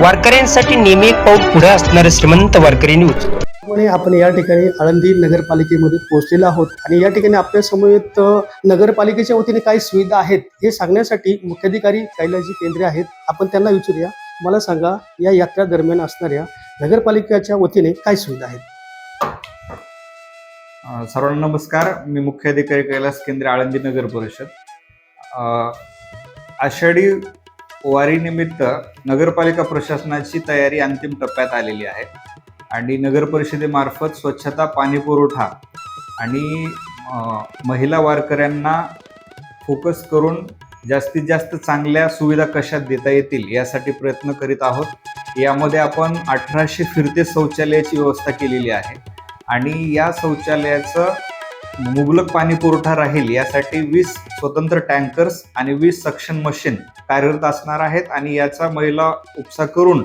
वारकऱ्यांसाठी नेहमी एक पाऊल पुढे असणारे श्रीमंत वारकरी न्यूज. त्यामुळे आपण या ठिकाणी आळंदी नगरपालिकेमध्ये पोहोचलेलो आहोत आणि या ठिकाणी आपल्या समवेत अ, नगरपालिकेच्या वतीने काही सुविधा आहेत हे सांगण्यासाठी मुख्याधिकारी कैलासजी केंद्रे आहेत. आपण त्यांना विचारूया. मला सांगा या यात्रा दरम्यान असणाऱ्या नगरपालिकेच्या वतीने काय सुविधा आहेत? अ, सर्वांना नमस्कार. मी मुख्य अधिकारी कैलास केंद्रे आळंदी नगर परिषद. अ, आषाढी वारीनिमित्त नगरपालिका प्रशासनाची तयारी अंतिम टप्प्यात आलेली आहे. आणि नगर परिषदेमार्फत स्वच्छता पाणी पुरवठा आणि महिला वारकऱ्यांना फोकस करून जास्तीत जास्त चांगल्या सुविधा कशा देता येतील यासाठी प्रयत्न करीत आहोत. यामध्ये आपण अठराशे फिरते शौचालयाची व्यवस्था केलेली आहे. आणि या शौचालयाचं मुबलक पाणी पुरवठा राहील यासाठी वीस स्वतंत्र टँकर्स आणि वीस सक्शन मशीन कार्यरत असणार आहेत आणि याचा महिला उपसा करून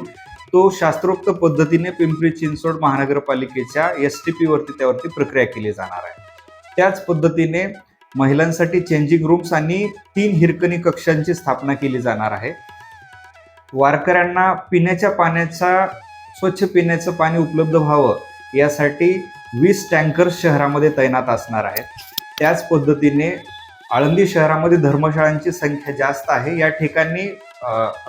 तो शास्त्रोक्त पद्धतीने पिंपरी चिंचवड महानगरपालिकेच्या एस टी पीवरती त्यावरती प्रक्रिया केली जाणार आहे. त्याच पद्धतीने महिलांसाठी चेंजिंग रूम्स आणि तीन हिरकणी कक्षांची स्थापना केली जाणार आहे. वारकऱ्यांना पिण्याच्या पाण्याचा स्वच्छ पिण्याचं पाणी उपलब्ध व्हावं यासाठी वीस टँकर्स शहरामध्ये तैनात असणार आहेत. त्याच पद्धतीने आळंदी शहरामध्ये धर्मशाळांची संख्या जास्त आहे. या ठिकाणी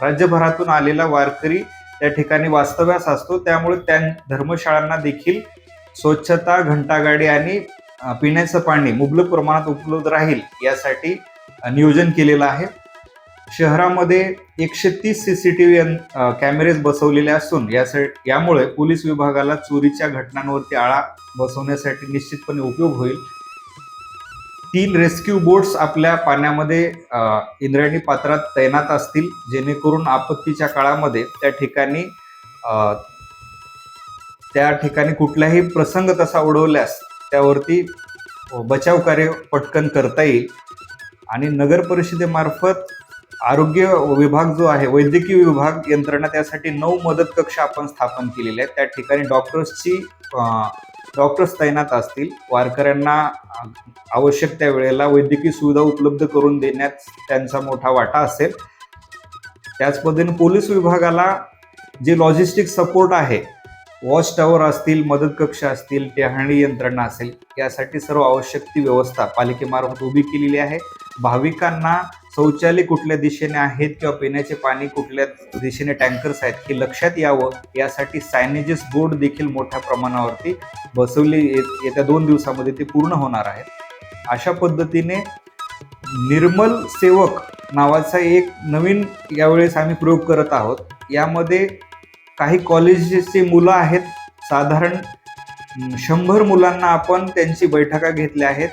राज्यभरातून आलेला वारकरी त्या ठिकाणी वास्तव्यास असतो. त्यामुळे त्या धर्मशाळांना देखील स्वच्छता घंटागाडी आणि पिण्याचं पाणी मुबलक प्रमाणात उपलब्ध राहील यासाठी नियोजन केलेलं आहे. शहरामध्ये एकशे तीस C C T V cameras बसवलेले असून यामुळे पोलीस विभागाला चोरीच्या घटनांवरती आळा बसवण्यासाठी निश्चितपणे उपयोग होईल. तीन रेस्क्यू बोट्स आपल्या पाण्यामध्ये इंद्रायणी पात्रात तैनात असतील जेणेकरून आपत्तीच्या काळामध्ये त्या ठिकाणी त्या ठिकाणी कुठलाही प्रसंग तसा उडवल्यास त्यावरती बचाव कार्य पटकन करता येईल. आणि नगर परिषदेमार्फत आरोग्य विभाग जो आहे वैद्यकीय विभाग यंत्रणा त्यासाठी नऊ मदत कक्ष आपण स्थापन केलेले आहेत. त्या ठिकाणी डॉक्टर्सची डॉक्टर्स तैनात असतील. वारकऱ्यांना आवश्यक त्या वेळेला वैद्यकीय सुविधा उपलब्ध करून देण्यात त्यांचा मोठा वाटा असेल. त्याच पद्धतीने पोलीस विभागाला जे लॉजिस्टिक सपोर्ट आहे वॉच टॉवर असतील मदत कक्ष असतील टेहाणी यंत्रणा असेल यासाठी सर्व आवश्यक ती व्यवस्था पालिकेमार्फत उभी केलेली आहे. भाविकांना शौचालय कुठल्या दिशेने आहेत किंवा पिण्याचे पाणी कुठल्या दिशेने टँकर्स आहेत हे लक्षात यावं. यासाठी सायनेजेस बोर्ड देखील मोठ्या प्रमाणावरती बसवले येत्या दोन दिवसामध्ये ते पूर्ण होणार आहेत अशा पद्धतीने निर्मल सेवक नावाचा एक नवीन यावेळेस आम्ही प्रयोग करत आहोत. यामध्ये काही कॉलेजेसची मुलं आहेत. साधारण शंभर मुलांना आपण त्यांची बैठका घेतल्या आहेत.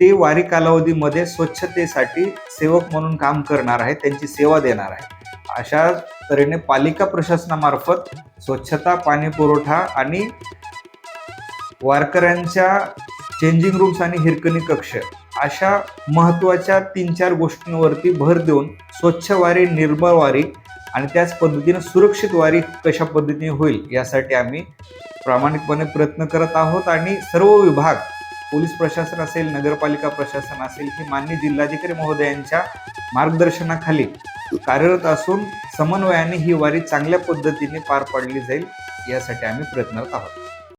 ते वारी कालावधीमध्ये स्वच्छतेसाठी सेवक म्हणून काम करणार आहेत त्यांची सेवा देणार आहे अशा तऱ्हेने पालिका प्रशासनामार्फत स्वच्छता पाणी पुरवठा आणि वारकऱ्यांच्या चेंजिंग रूम्स आणि हिरकणी कक्ष अशा महत्त्वाच्या तीन चार गोष्टींवरती भर देऊन स्वच्छ वारी निर्मळ वारी आणि त्याच पद्धतीनं सुरक्षित वारी कशा पद्धतीने होईल यासाठी आम्ही प्रामाणिकपणे प्रयत्न करत आहोत आणि सर्व विभाग पोलीस प्रशासन असेल नगरपालिका प्रशासन असेल हे मान्य जिल्हाधिकारी महोदयांच्या मार्गदर्शनाखाली कार्यरत असून समन्वयाने ही वारी चांगल्या पद्धतीने पार पाडली जाईल यासाठी आम्ही प्रयत्नरत आहोत.